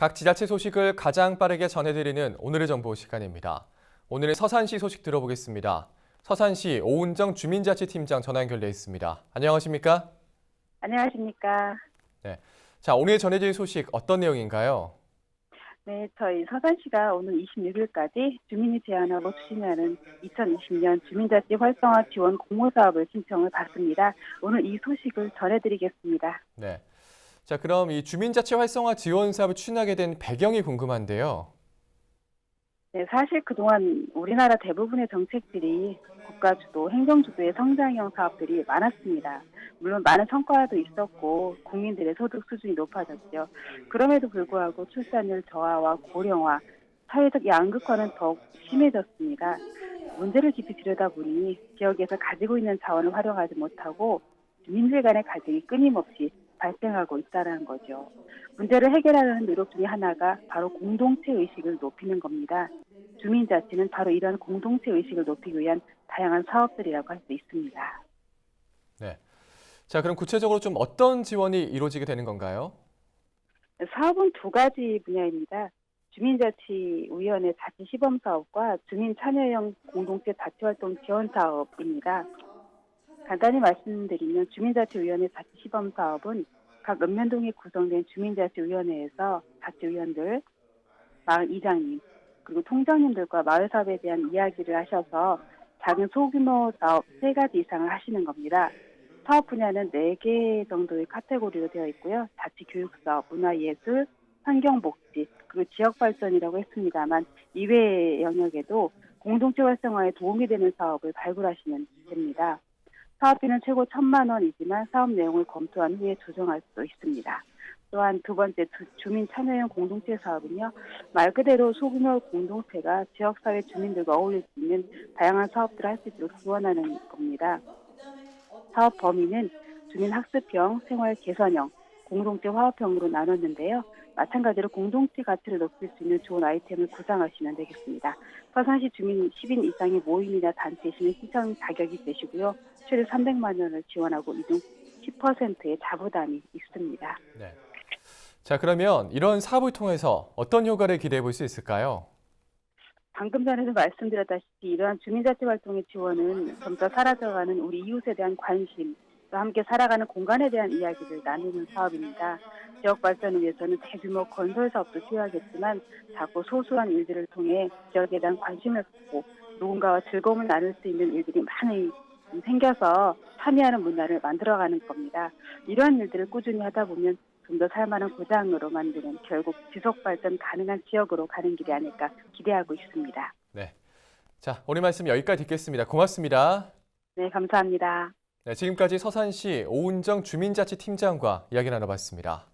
각 지자체 소식을 가장 빠르게 전해드리는 오늘의 정보 시간입니다. 오늘의 서산시 소식 들어보겠습니다. 서산시 오은정 주민자치팀장 전화 연결돼 있습니다. 안녕하십니까? 안녕하십니까. 자, 오늘 전해질 소식 어떤 내용인가요? 네, 저희 서산시가 오늘 26일까지 주민이 제안하고 추진하는 2020년 주민자치 활성화 지원 공모 사업을 신청을 받습니다. 오늘 이 소식을 전해드리겠습니다. 네. 자, 그럼 이 주민자치 활성화 지원 사업을 추진하게 된 배경이 궁금한데요. 네, 사실 그동안 우리나라 대부분의 정책들이 국가 주도, 행정 주도의 성장형 사업들이 많았습니다. 물론 많은 성과도 있었고 국민들의 소득 수준이 높아졌죠. 그럼에도 불구하고 출산율 저하와 고령화, 사회적 양극화는 더욱 심해졌습니다. 문제를 깊이 들여다보니 지역에서 가지고 있는 자원을 활용하지 못하고 주민들 간의 갈등이 끊임없이 발생하고 있다는 거죠. 문제를 해결하려는 노력 중에 하나가 바로 공동체 의식을 높이는 겁니다. 주민자치는 바로 이러한 공동체 의식을 높이기 위한 다양한 사업들이라고 할 수 있습니다. 자, 그럼 구체적으로 좀 어떤 지원이 이루어지게 되는 건가요? 사업은 두 가지 분야입니다. 주민자치위원회 자치 시범 사업과 주민 참여형 공동체 자치활동 지원 사업입니다. 간단히 말씀드리면 주민자치위원회 자치 시범 사업은 각 읍면동에 구성된 주민자치위원회에서 자치위원들, 마을 이장님, 그리고 통장님들과 마을 사업에 대한 이야기를 하셔서 작은 소규모 사업 세 가지 이상을 하시는 겁니다. 사업 분야는 4개 정도의 카테고리로 되어 있고요. 자치 교육 사업, 문화 예술, 환경 복지, 그리고 지역 발전이라고 했습니다만 이외의 영역에도 공동체 활성화에 도움이 되는 사업을 발굴하시면 됩니다. 사업비는 최고 천만 원이지만 사업 내용을 검토한 후에 조정할 수도 있습니다. 또한 두 번째 주- 주민 참여형 공동체 사업은요 말 그대로 소규모 공동체가 지역 사회 주민들과 어울릴 수 있는 다양한 사업들을 할 수 있도록 지원하는 겁니다. 사업 범위는 주민 학습형, 생활 개선형, 공동체 화합형으로 나눴는데요. 마찬가지로 공동체 가치를 높일 수 있는 좋은 아이템을 구상하시면 되겠습니다. 서산시 주민 10인 이상의 모임이나 단체시는 신청 자격이 되시고요. 최대 300만 원을 지원하고 이중 10%의 자부담이 있습니다. 네. 자, 그러면 이런 사업을 통해서 어떤 효과를 기대해 볼 수 있을까요? 방금 전에도 말씀드렸다시피 이러한 주민자치 활동의 지원은 점차 사라져가는 우리 이웃에 대한 관심, 또 함께 살아가는 공간에 대한 이야기를 나누는 사업입니다. 지역 발전을 위해서는 대규모 건설 사업도 필요하겠지만 자꾸 소소한 일들을 통해 지역에 대한 관심을 갖고 누군가와 즐거움을 나눌 수 있는 일들이 많이 생겨서 참여하는 문화를 만들어가는 겁니다. 이러한 일들을 꾸준히 하다 보면 좀 더 살만한 고장으로 만드는 결국 지속 발전 가능한 지역으로 가는 길이 아닐까 기대하고 있습니다. 네. 자, 오늘 말씀 여기까지 듣겠습니다. 고맙습니다. 네, 감사합니다. 네, 지금까지 서산시 오은정 주민자치팀장과 이야기 나눠봤습니다.